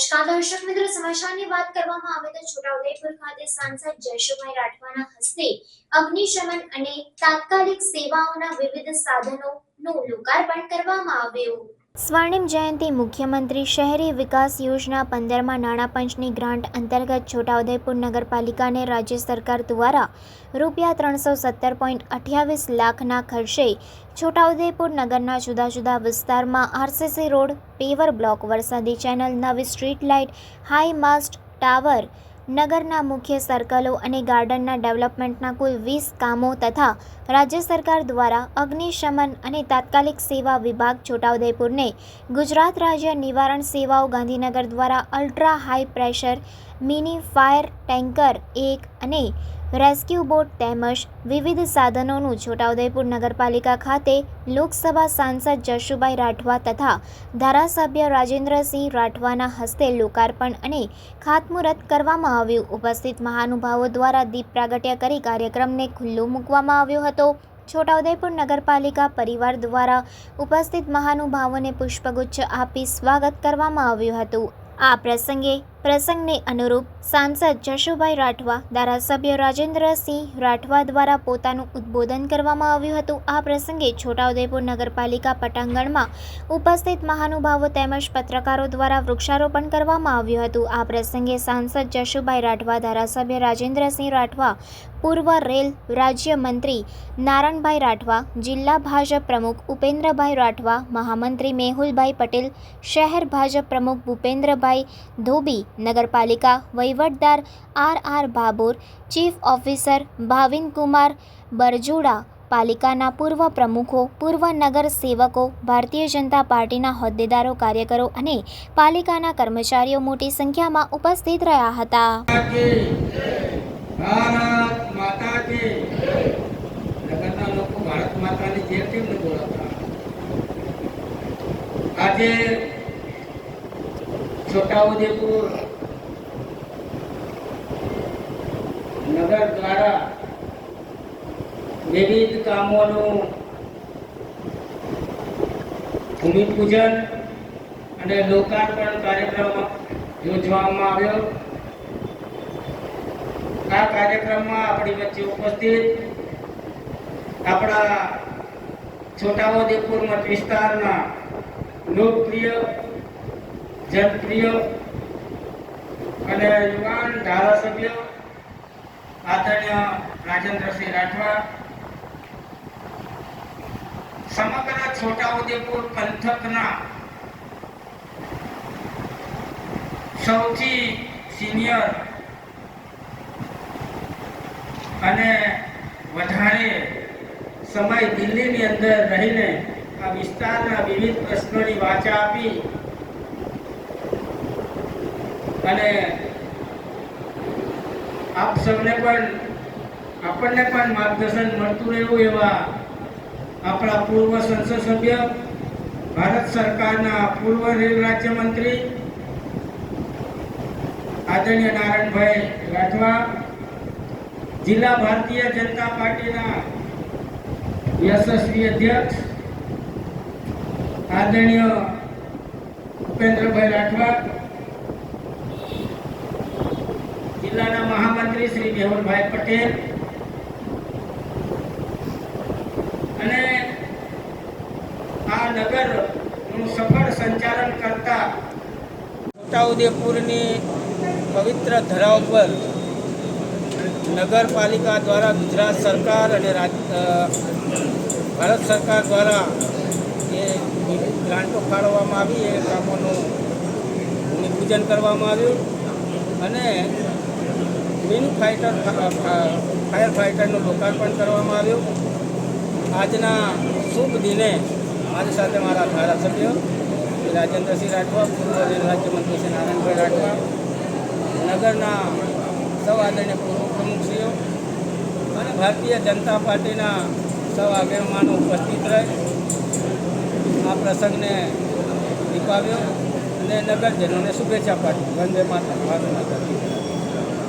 નમસ્કાર દર્શક મિત્રો સમાચારની વાત કરવામાં આવે તો છોટાઉદેપુર ખાતે સાંસદ જયશુભાઈ રાઠવાના હસ્તે અગ્નિશમન અને તાત્કાલિક સેવાઓના વિવિધ સાધનોનું લોકાર્પણ કરવામાં આવ્યું. સ્વર્ણિમ જયંતિ મુખ્યમંત્રી શહેરી વિકાસ યોજના પંદરમાં નાણાં પંચની ગ્રાન્ટ અંતર્ગત છોટાઉદેપુર નગરપાલિકાને રાજ્ય સરકાર દ્વારા રૂપિયા ત્રણસો સત્તર પોઈન્ટ અઠ્યાવીસ લાખના ખર્ચે છોટાઉદેપુર નગરના જુદા જુદા વિસ્તારમાં આરસીસી રોડ, પેવર બ્લોક, વરસાદી ચેનલ, નવી street light, high mast tower નગરના મુખ્ય સર્કલો અને ગાર્ડનના ડેવલપમેન્ટના કુલ વીસ કામો તથા રાજ્ય સરકાર દ્વારા અગ્નિશમન અને તાત્કાલિક સેવા વિભાગ છોટાઉદેપુરને ગુજરાત રાજ્ય નિવારણ સેવાઓ ગાંધીનગર દ્વારા ultra high pressure mini fire tanker એક અને રેસ્ક્યુ બોટ તેમજ વિવિધ સાધનોનું છોટાઉદેપુર નગરપાલિકા ખાતે લોકસભા સાંસદ જશુભાઈ રાઠવા તથા ધારાસભ્ય રાજેન્દ્રસિંહ રાઠવાના હસ્તે લોકાર્પણ અને ખાતમુહૂર્ત કરવામાં આવ્યું. ઉપસ્થિત મહાનુભાવો દ્વારા દીપ પ્રાગટ્ય કરી કાર્યક્રમને ખુલ્લો મૂકવામાં આવ્યો હતો. છોટાઉદેપુર નગરપાલિકા પરિવાર દ્વારા ઉપસ્થિત મહાનુભાવોને પુષ્પગુચ્છ આપી સ્વાગત કરવામાં આવ્યું હતું. આ પ્રસંગે પ્રસંગને અનુરૂપ સાંસદ જશુભાઈ રાઠવા, ધારાસભ્ય રાજેન્દ્રસિંહ રાઠવા દ્વારા પોતાનું ઉદ્બોધન કરવામાં આવ્યું હતું. આ પ્રસંગે છોટાઉદેપુર નગરપાલિકા પટાંગણમાં ઉપસ્થિત મહાનુભાવો તેમજ પત્રકારો દ્વારા વૃક્ષારોપણ કરવામાં આવ્યું હતું. આ પ્રસંગે સાંસદ જશુભાઈ રાઠવા, ધારાસભ્ય રાજેન્દ્રસિંહ રાઠવા, પૂર્વ રેલ રાજ્યમંત્રી નારણભાઈ રાઠવા, જિલ્લા ભાજપ પ્રમુખ ઉપેન્દ્રભાઈ રાઠવા, મહામંત્રી મેહુલભાઈ પટેલ, શહેર ભાજપ પ્રમુખ ભૂપેન્દ્રભાઈ ધોબી નગરપાલિકા વહીવટદાર R R Bhabhor chief officer Bhavinkumar Barjuda, પાલિકાના પૂર્વ પ્રમુખો, પૂર્વ નગર સેવકો, ભારતીય જનતા પાર્ટીના હોદ્દેદારો, કાર્યકરો અને પાલિકાના કર્મચારીઓ મોટી સંખ્યામાં ઉપસ્થિત રહ્યા હતા. ભારત છોટાઉદેપુર. નગર દ્વારા વિવિધ કામોનું ભૂમિપૂજન અને લોકાર્પણ કાર્યક્રમ યોજવામાં આવ્યો. આ કાર્યક્રમમાં આપણી વચ્ચે ઉપસ્થિત આપણા છોટાઉદેપુર મત વિસ્તારના લોકપ્રિય જનપ્રિય અને યુવાન ધારાસભ્ય આદરણીય રાજેન્દ્રસિંહ રાઠવા, સમગ્ર છોટાઉદેપુર પંથકના સૌથી સિનિયર અને વધારે સમય દિલ્હીની અંદર રહીને આ વિસ્તારના વિવિધ પ્રશ્નોની વાચા આપી અને આપ સૌને પણ, આપણને પણ માર્ગદર્શન મળતું રહેવું એવા આપણા પૂર્વ સંસદ સભ્ય, ભારત સરકારના પૂર્વ રેલ રાજ્યમંત્રી આદરણીય નારાયણભાઈ રાઠવા, જિલ્લા ભારતીય જનતા પાર્ટીના યશસ્વી અધ્યક્ષ, આદરણીય ઉપેન્દ્રભાઈ રાઠવા જિલ્લાના મહામંત્રી શ્રી મેહુલભાઈ પટેલ અને આ નગરનું સફળ સંચાલન કરતા છોટાઉદેપુરની પવિત્ર ધરા ઉપર નગરપાલિકા દ્વારા ગુજરાત સરકાર અને ભારત સરકાર દ્વારા એ ગ્રાન્ટો ફાળવવામાં આવી, એ કામોનું ભૂમિપૂજન કરવામાં આવ્યું અને વિન ફાઇટર ફાયર ફાઇટરનું લોકાર્પણ કરવામાં આવ્યું આજના શુભ દિને મારી સાથે મારા ધારાસભ્ય રાજેન્દ્રસિંહ રાઠવા, પૂર્વ રેલ રાજ્યમંત્રી શ્રી નારાયણભાઈ રાઠવા, નગરના સૌ આદરણીય પૂર્વ પ્રમુખશ્રીઓ અને ભારતીય જનતા પાર્ટીના સૌ આગેવાનો ઉપસ્થિત રહે આ પ્રસંગને દીપાવ્યો અને નગરજનોને શુભેચ્છા પાઠવી વંદે માતા ભારત માતા.